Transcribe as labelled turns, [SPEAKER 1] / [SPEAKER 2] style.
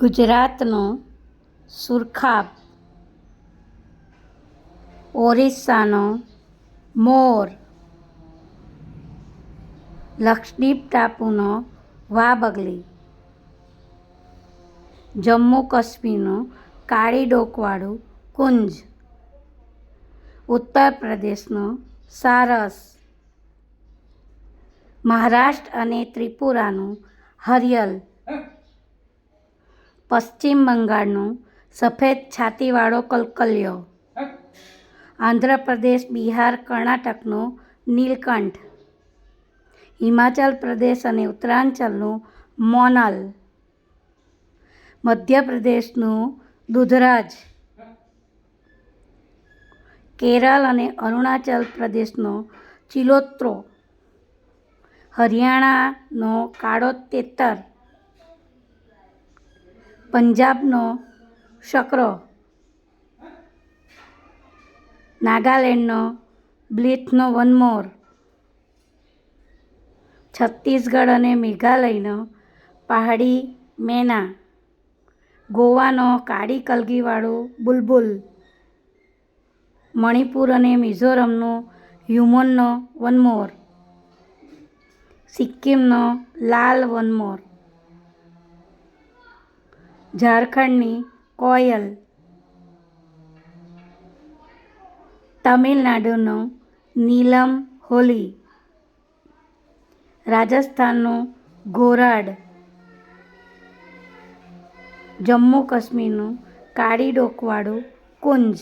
[SPEAKER 1] ગુજરાતનો સુરખાબ, ઓરિસ્સાનો મોર લક્ષદ્વીપ ટાપુનો વાબગલી, જમ્મુ કાશ્મીરનું કાળી ડોકવાળું કુંજ, ઉત્તર પ્રદેશનો સારસ, મહારાષ્ટ્ર અને ત્રિપુરાનું હરિયલ. પશ્ચિમ બંગાળનું સફેદ છાતીવાળો કલકલિયો. આંધ્રપ્રદેશ, બિહાર, કર્ણાટકનો નીલકંઠ. હિમાચલ પ્રદેશ અને ઉત્તરાંચલનું મોનલ. મધ્યપ્રદેશનું દૂધરાજ. કેરળ અને અરુણાચલ પ્રદેશનો ચિલોત્રો. હરિયાણાનો કાળો તેતર પંજાબનો શકરો. નાગાલેન્ડનો બ્લીથનો વનમોર છત્તીસગઢ અને મેઘાલયનો પહાડી મેના. ગોવાનો કાળી કલગીવાળું બુલબુલ. મણિપુર અને મિઝોરમનો હ્યુમનનો વનમોર સિક્કિમનો લાલ વનમોર ઝારખંડની કોયલ. તમિલનાડુનો નીલમ હોલી. રાજસ્થાનનો ગોરાડ. જમ્મુ કાશ્મીરનું કાળી ડોકવાળું કુંજ.